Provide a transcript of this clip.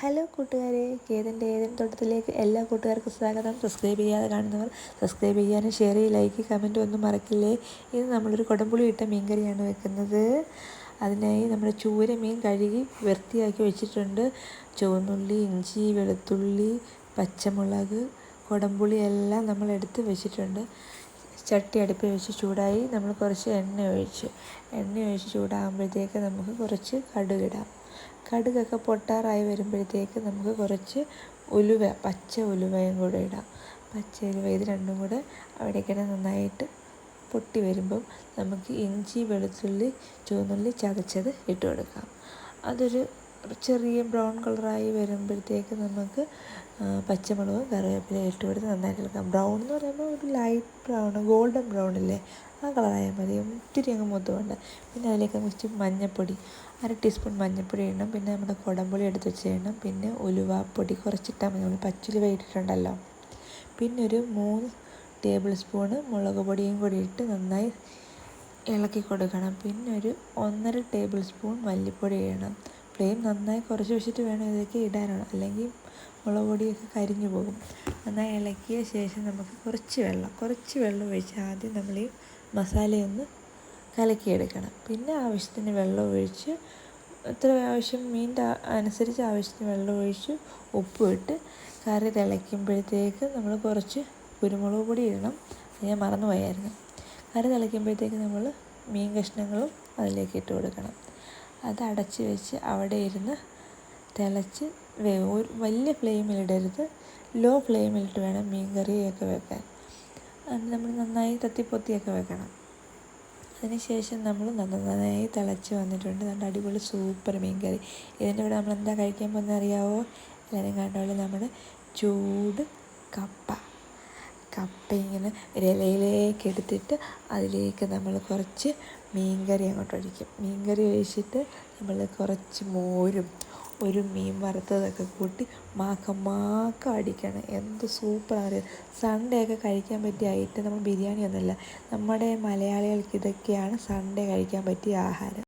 Hello കൂട്ടുകാരെ കേതന്റെ ഏതൻ തോട്ടത്തിലേക്ക് എല്ലാ കൂട്ടുകാർക്കും സ്വാഗതം. സബ്സ്ക്രൈബ് ചെയ്യാതെ കാണുന്നവർ സബ്സ്ക്രൈബ് ചെയ്യാനും ഷെയർ ചെയ്യുക ലൈക്ക് കമന്റ് ഒന്നും മറക്കില്ലേ? ഇത് നമ്മളൊരു കുടംപുളി ഇട്ട മീൻകറിയാണ് വെക്കുന്നത്. അതിനായി നമ്മൾ ചൂര മീൻ കഴുകി വൃത്തിയാക്കി വെച്ചിട്ടുണ്ട്. ചുവന്നുള്ളി ഇഞ്ചി വെളുത്തുള്ളി പച്ചമുളക് കുടംപുളി എല്ലാം നമ്മൾ എടുത്ത് വെച്ചിട്ടുണ്ട്. ചട്ടി അടുപ്പിൽ വെച്ച് ചൂടായി നമ്മൾ കുറച്ച് എണ്ണ ഒഴിച്ച്. എണ്ണ ഒഴിച്ച് ചൂടാകുമ്പോഴത്തേക്ക് നമുക്ക് കുറച്ച് കടുകിടാം കടുകൊക്കെ പൊട്ടാറായി വരുമ്പോഴത്തേക്ക് നമുക്ക് കുറച്ച് ഉലുവ പച്ച ഉലുവയും കൂടെ ഇടാം. പച്ച ഉലുവ ഇത് രണ്ടും കൂടെ അവിടേക്കിടെ നന്നായിട്ട് പൊട്ടി വരുമ്പം നമുക്ക് ഇഞ്ചി വെളുത്തുള്ളി ചുവന്നുള്ളി ചതച്ചത് ഇട്ട് കൊടുക്കാം. അതൊരു ചെറിയ ബ്രൗൺ കളറായി വരുമ്പോഴത്തേക്ക് നമുക്ക് പച്ചമുളകും കറിവേപ്പില ഇട്ട് കൊടുത്ത് നന്നായിട്ട് എടുക്കാം. ബ്രൗൺ എന്ന് പറയുമ്പോൾ ഒരു ലൈറ്റ് ബ്രൗൺ ഗോൾഡൻ ബ്രൗൺ അല്ലേ ആ കളറായാൽ മതി. ഒത്തിരി അങ്ങ് മുത്തുകൊണ്ട് പിന്നെ അതിലേക്ക് കുറച്ച് മഞ്ഞൾപ്പൊടി അര ടീസ്പൂൺ മഞ്ഞൾപ്പൊടി ഇടണം. പിന്നെ നമ്മുടെ കുടംപുളി എടുത്ത് വെച്ചിടണം. പിന്നെ ഉലുവാപ്പൊടി കുറച്ചിട്ടാൽ മതി. നമ്മൾ പച്ചുലുവ ഇട്ടിട്ടുണ്ടല്ലോ. പിന്നെ ഒരു മൂന്ന് ടേബിൾ സ്പൂണ് മുളക് പൊടിയും കൂടി ഇട്ട് നന്നായി ഇളക്കി കൊടുക്കണം. പിന്നെ ഒരു ഒന്നര ടേബിൾ സ്പൂൺ മല്ലിപ്പൊടി ഇടണം. ഫ്ലെയിം നന്നായി കുറച്ച് വെച്ചിട്ട് വേണം ഇതൊക്കെ ഇടാനാണ്. അല്ലെങ്കിൽ മുളക് പൊടിയൊക്കെ കരിഞ്ഞു പോകും. നന്നായി ഇളക്കിയ ശേഷം നമുക്ക് കുറച്ച് വെള്ളം കുറച്ച് വെള്ളം ഒഴിച്ച് ആദ്യം നമ്മൾ ഈ മസാലയൊന്ന് കലക്കിയെടുക്കണം. പിന്നെ ആവശ്യത്തിന് വെള്ളം ഒഴിച്ച് എത്ര ആവശ്യം മീന്റെ അനുസരിച്ച് ആവശ്യത്തിന് വെള്ളം ഒഴിച്ച് ഉപ്പും ഇട്ട് കറി തിളയ്ക്കുമ്പോഴത്തേക്ക് നമ്മൾ കുറച്ച് കുരുമുളക് പൊടി ഇടണം. ഞാൻ മറന്നുപോയായിരുന്നു. കറി തിളയ്ക്കുമ്പോഴത്തേക്ക് നമ്മൾ മീൻ കഷ്ണങ്ങളും അതിലേക്ക് ഇട്ട് കൊടുക്കണം. അത് അടച്ച് വെച്ച് അവിടെ ഇരുന്ന് തിളച്ച് ഒരു വലിയ ഫ്ലെയിമിലിടരുത് ലോ ഫ്ലെയിമിലിട്ട് വേണം മീൻ കറിയൊക്കെ വെക്കാൻ. നമ്മൾ നന്നായി തത്തിപ്പൊത്തിയൊക്കെ വെക്കണം. അതിനുശേഷം നമ്മൾ നന്നായി തിളച്ച് വന്നിട്ടുണ്ട്. നല്ല അടിപൊളി സൂപ്പർ മീൻ കറി. ഇതിന്റെ കൂടെ നമ്മൾ എന്താ കഴിക്കാൻ പോകുന്നത് അറിയാവോ? എല്ലാവരും കണ്ടോളൂ നമ്മുടെ ചൂട് കപ്പ. കപ്പ ഇങ്ങനെ ഒരു ഇലയിലേക്ക് എടുത്തിട്ട് അതിലേക്ക് നമ്മൾ കുറച്ച് മീൻകറി അങ്ങോട്ട് ഒഴിക്കും. മീൻകറി ഒഴിച്ചിട്ട് നമ്മൾ കുറച്ച് മോരും ഒരു മീൻ വറുത്തതൊക്കെ കൂട്ടി മാക്കം മാക്കം അടിക്കണം. എന്ത് സൂപ്പറാണ് സൺഡേ ഒക്കെ കഴിക്കാൻ പറ്റിയ ഐറ്റം നമ്മൾ ബിരിയാണി ഒന്നുമല്ല. നമ്മുടെ മലയാളികൾക്ക് ഇതൊക്കെയാണ് സൺഡേ കഴിക്കാൻ പറ്റിയ ആഹാരം.